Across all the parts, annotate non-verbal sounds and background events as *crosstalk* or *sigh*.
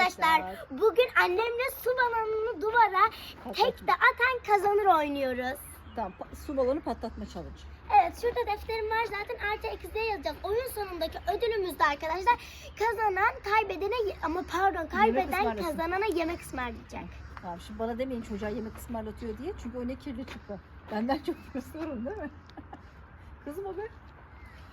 arkadaşlar. Bugün annemle su balonunu duvara tek de atan kazanır oynuyoruz. Tamam su balonu patlatma challenge. Evet şurada defterim var zaten artı eksiye yazacağız. Oyun sonundaki ödülümüz de arkadaşlar kazanan kaybedene ama pardon kaybeden ısmarlasın. kazanana yemek ısmarlayacak. Tamam şimdi bana demeyin çocuğa yemek ısmarlatıyor diye. Çünkü o ne kirli çıktı. Benden çok *laughs* sorun değil mi? Kızım o be.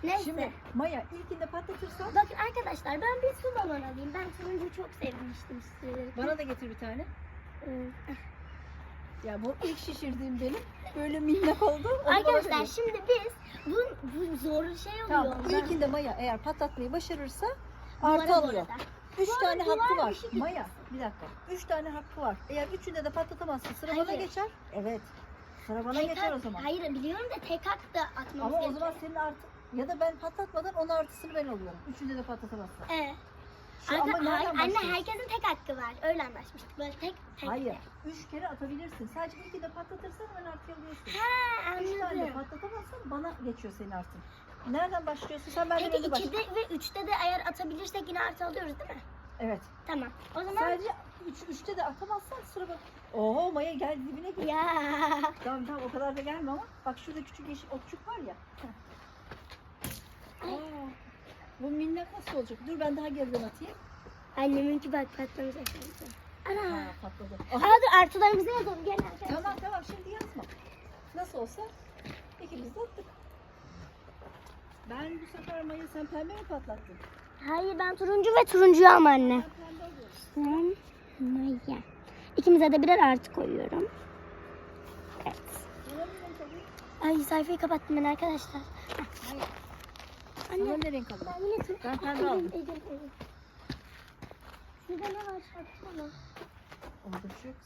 Neyse. Şimdi Maya ilkinde patlatırsan Bakın arkadaşlar ben bir su balonu alayım. Ben turuncuyu çok sevmiştim size. bana da getir bir tane. Ee, Ya bu ilk şişirdiğim benim. Böyle minnak oldu. onu Arkadaşlar şimdi biz bu, bu zor şey oluyor. Tamam Ben- ilkinde Maya eğer patlatmayı başarırsa artı alıyor. Üç Bu tane hakkı var. şey Maya bir dakika. Üç tane hakkı var. Eğer üçünde de patlatamazsa sıra bana geçer. Evet. Sıra bana Tek geçer o zaman. Hayır biliyorum da tek hak da atmamız Ama o gerekiyor. zaman senin artı ya da ben patlatmadan onun artısını ben alıyorum. Üçünde de patlatamazsa. Evet. Şu Arka- ama nereden hayır, anne herkesin tek hakkı var. Öyle anlaşmıştık. Böyle tek tek. Hayır. Üç kere atabilirsin. Sadece ilki de patlatırsan hemen artı alıyorsun. Ha Üç tane de anladım. patlatamazsan bana geçiyor senin artın. Nereden başlıyorsun? Sen benden Peki önce başla. ikide ve üçte de eğer atabilirsek yine artı alıyoruz değil mi? Evet. Tamam. O zaman Sadece üç, üçte de atamazsan sıra bak. Oho Maya gel dibine gir. ya Tamam tamam o kadar da gelme ama. Bak şurada küçük yeşil otçuk var ya. Heh. Aa, bu minnak nasıl olacak? Dur ben daha geriden atayım. anneminki bak patlamayacak. Ana. Ha patladı. Aa dur artılarımızı yazalım. Gel arkadaşlar. Tamam tamam şimdi yazma. Nasıl olsa ikimiz de attık. Ben bu sefer Maya sen pembe mi patlattın? Hayır ben turuncu ve turuncuyu alma anne. Sen Maya. İkimize de birer artı koyuyorum. Evet. Ay sayfayı kapattım ben arkadaşlar. Maya. Anne. Sana ne renk alayım? Ben yine tur- Ben pembe aldım. Şurada ne var şarkı Orada bir şey yok.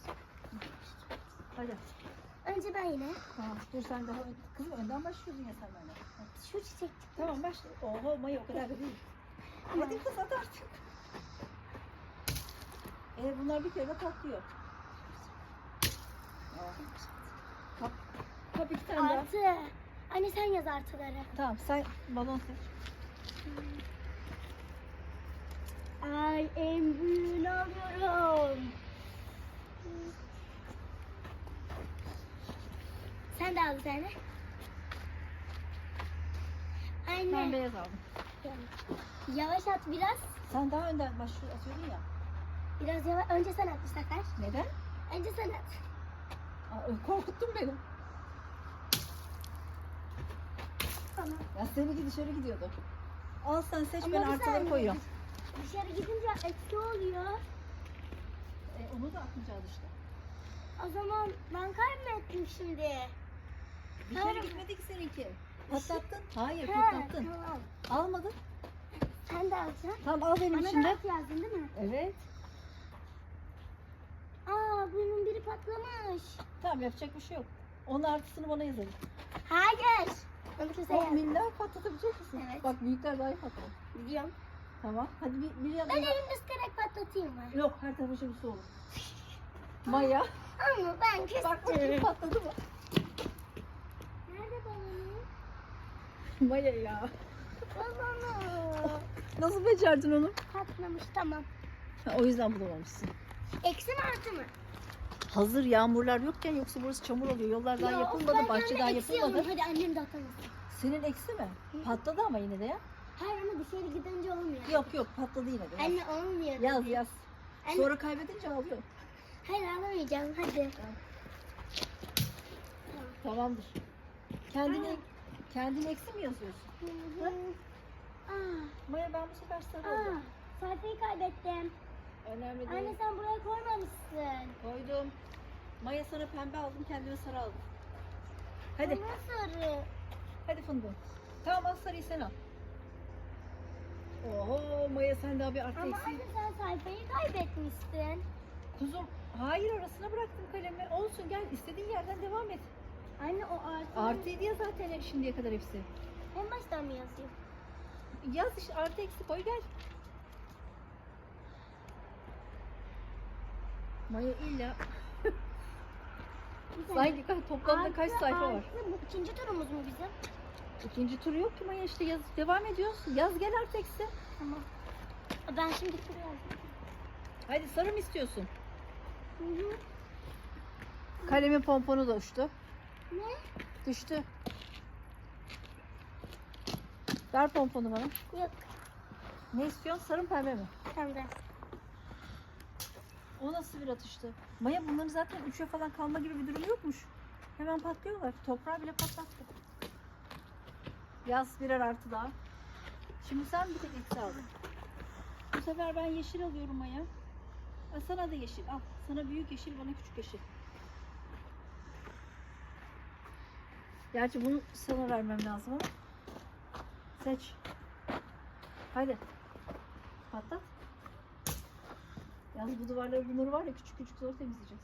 Hadi. Önce ben yine. Tamam dur sen daha kızım önden başlıyordun ya sen bana. Şu çiçek. Tamam başla. Oho Maya o kadar da değil. Hadi kız at artık. Ee, bunlar bir kere de patlıyor. Kap, kap iki tane daha. Artı. Anne sen yaz artıları. Tamam sen balon seç. Ay en büyüğünü alıyorum. Sen de al bir tane. Ben Anne. beyaz aldım. Yavaş at biraz. Sen daha önden başlıyor atıyordun ya. Biraz yavaş. Önce sen at bu sefer. Neden? Önce sen at. Aa, korkuttun beni. Tamam. Ya seninki dışarı gidiyordu. Al sen seç Ama ben bir artıları saniye. koyuyorum. Dışarı gidince eksi oluyor. E, onu da atmayacağız işte. O zaman ben kaybettim şimdi. Dışarı Hayır. gitmedi ki seninki. Patlattın. Hayır patlattın. Tamam. Almadın. Sen de alacaksın. Tamam al benim Bana da içinde. at yazdın değil mi? Evet. Aa bunun biri patlamış. Tamam yapacak bir şey yok. Onun artısını bana yazalım. Hayır. Kimse O yazdı. minler patlatabilecek misin? Evet. Bak büyükler daha iyi patlar. Biliyorum. Tamam. Hadi bir, bir yandan. Ben elimde sıkarak patlatayım mı? Yok her tarafa bir su olur. Maya. Ama ben küstüm. Bak bakayım patladı mı? Nerede balonu? Maya ya. Balonu. Nasıl becerdin onu? Patlamış tamam. Ha, o yüzden bulamamışsın. Eksi mi artı mı? Hazır yağmurlar yokken yoksa burası çamur oluyor. Yollar daha Ya, yapılmadı, bahçe daha yapılmadı. Hadi annem de atamasın. Senin eksi mi? Patladı ama yine de ya. Hayır ama dışarı gidince olmuyor. Yok yok patladı yine de. Yaz Anne olmuyor. yaz. yaz. Anne- Sonra kaybedince ağlıyor. Hayır alamayacağım hadi. Tamamdır. Kendini kendini eksi mi yazıyorsun? Hı? Aa, Maya ben bu sefer sarı aa, aldım. sayfayı kaybettim. Önemli değil. Anne sen buraya koymamışsın. Koydum. Maya sana pembe aldım, kendime sarı aldım. Hadi, Bana sarı. hadi fındık. Tamam al sarıyı sen al. Oho Maya sen daha bir artı Ama anne sen sayfayı kaybetmişsin. Kuzum, hayır arasına bıraktım kalemi. Olsun gel istediğin yerden devam et. Anne o artı. Artıydı ya zaten şimdiye kadar hepsi. En baştan mı yazayım? Yaz işte artı eksi koy gel. Maya illa *laughs* sanki kaç- toplamda kaç Artı, sayfa var? artı. Bu ikinci turumuz mu bizim? İkinci turu yok ki Maya işte yaz devam ediyoruz. Yaz gel artı eksi. Tamam. Ben şimdi tur yazdım. Hadi sarı mı istiyorsun? Hı hı. Kalemin pomponu da uçtu. Ne? Düştü. Ver pomponu bana. Yok. Ne istiyorsun? Sarı mı pembe mi? Pembe. O nasıl bir atıştı? Maya bunların zaten üçe falan kalma gibi bir durum yokmuş. Hemen patlıyorlar. Toprağı bile patlattı. Yaz birer artı daha. Şimdi sen bir tek eksi aldın. Bu sefer ben yeşil alıyorum Maya. Aa, sana da yeşil. Al. Sana büyük yeşil, bana küçük yeşil. Gerçi bunu sana vermem lazım ama. Seç. Hadi. Patlat. Yalnız bu duvarları bunları var ya küçük küçük zor temizleyeceğiz.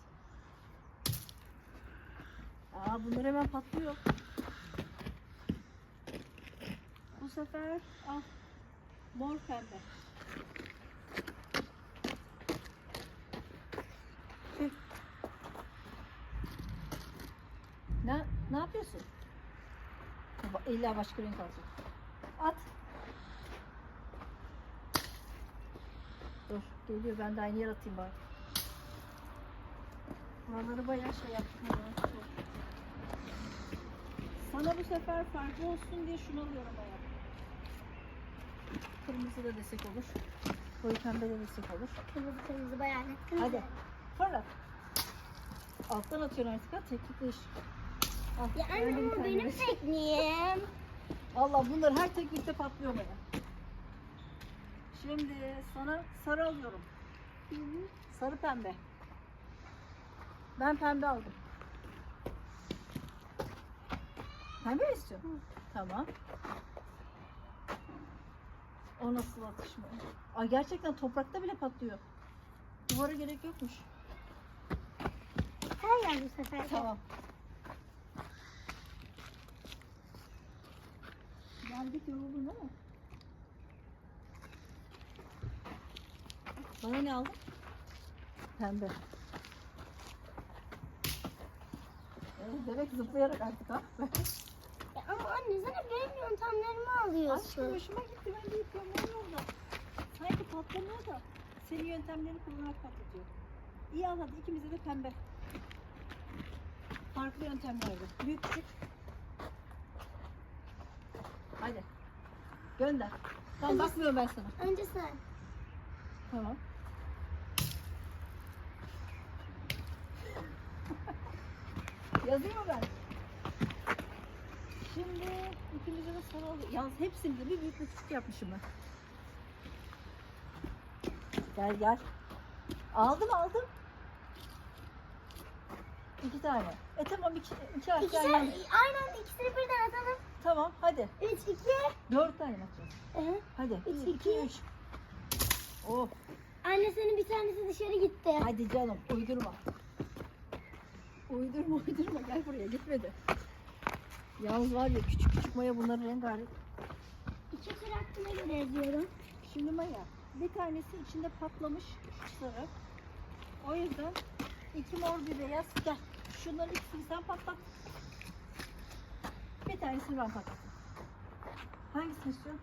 Aa bunlar hemen patlıyor. Bu sefer al. Mor pembe. Tüh. Ne, ne yapıyorsun? İlla başka renk alacak. At. Dur geliyor ben de aynı yer atayım bari. Buraları bayağı şey yaptım. ya. Sana bu sefer farklı olsun diye şunu alıyorum bayağı. Kırmızı da destek olur. Koyu pembe de destek olur. Kırmızı kırmızı bayağı net. Hadi. Fırlat. Alttan atıyorsun artık ha. Teknik değiş. Al, Ya anne tane benim tekniğim. *laughs* Allah bunlar her teknikte patlıyor bana. Şimdi sana sarı alıyorum. Hı hı. Sarı pembe. Ben pembe aldım. Pembe mi istiyorsun? Hı. Tamam. O nasıl atışma? Ay gerçekten toprakta bile patlıyor. Duvara gerek yokmuş. Sen gel bu sefer. Tamam. Geldik yoruldun değil mi? Bana ne aldın? Pembe. Evet, demek zıplayarak artık ha. Ya ama anne hep benim yöntemlerimi Aşkım alıyorsun. hoşuma gitti ben de ne oldu? Sanki patlamıyor da senin yöntemlerini kullanarak patlatıyor. İyi al hadi ikimize de pembe. Farklı yöntemlerde. Büyük küçük. Hadi. Gönder. Tamam Hadi. bakmıyorum ben sana. Önce sen. Tamam. Yazayım mı ben? Şimdi ikimize de sarı. Yalnız hepsini de bir büyük bir küçük yapmışım ben. Gel gel. Aldım aldım. İki tane. E tamam iki, iki İkişer, yan yana. aynen ikisini birden atalım. Tamam hadi. Üç, iki. Dört tane atacağız. Hı. Hadi. Üç, İki, iki. üç. Oh. Anne senin bir tanesi dışarı gitti. Hadi canım uydurma. Uydurma *laughs* uydurma gel buraya gitmedi. Yalnız var ya küçük küçük maya bunların rengarenk. İki tur hakkına göre yazıyorum. Şimdi maya bir tanesi içinde patlamış sarı. O yüzden iki mor bir beyaz gel. Şunların ikisini sen patlat. Bir tanesini ben patlatayım. Hangisini istiyorsun?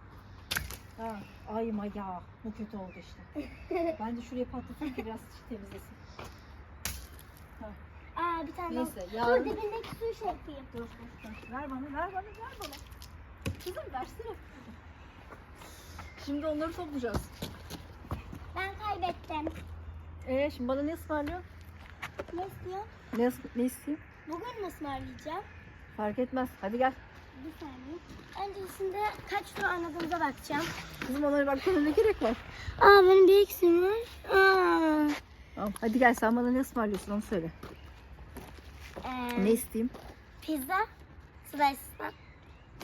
Ha, ay maya bu kötü oldu işte. *laughs* Ben de şuraya patlatayım ki biraz temizlesin. Aa bir tane Neyse yarın... Dur dibindeki suyu şey yapayım. Dur, dur, dur. Ver bana, ver bana, ver bana. Kızım versene. Şimdi onları toplayacağız. Ben kaybettim. Ee, şimdi bana ne ısmarlıyor? Ne istiyor? Ne, ne isteyeyim? Bugün nasıl ısmarlayacağım? Fark etmez. Hadi gel. Bir saniye. Öncesinde kaç tur oynadığımıza bakacağım. Kızım onlara bakmana ne gerek var? Aa benim bir eksiğim var. Aa. Tamam, hadi gel sen bana ne ısmarlıyorsun onu söyle. Ee, Ne isteyeyim? Pizza. Slice'dan.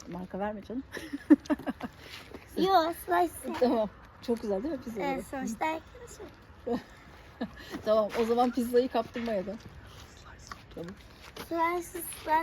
Marka verme canım. *laughs* Yo slice. tamam. Çok güzel değil mi pizzaları? Evet sonuçta arkadaşım. *laughs* tamam o zaman pizzayı kaptırmaya da. Tamam. Slice, slice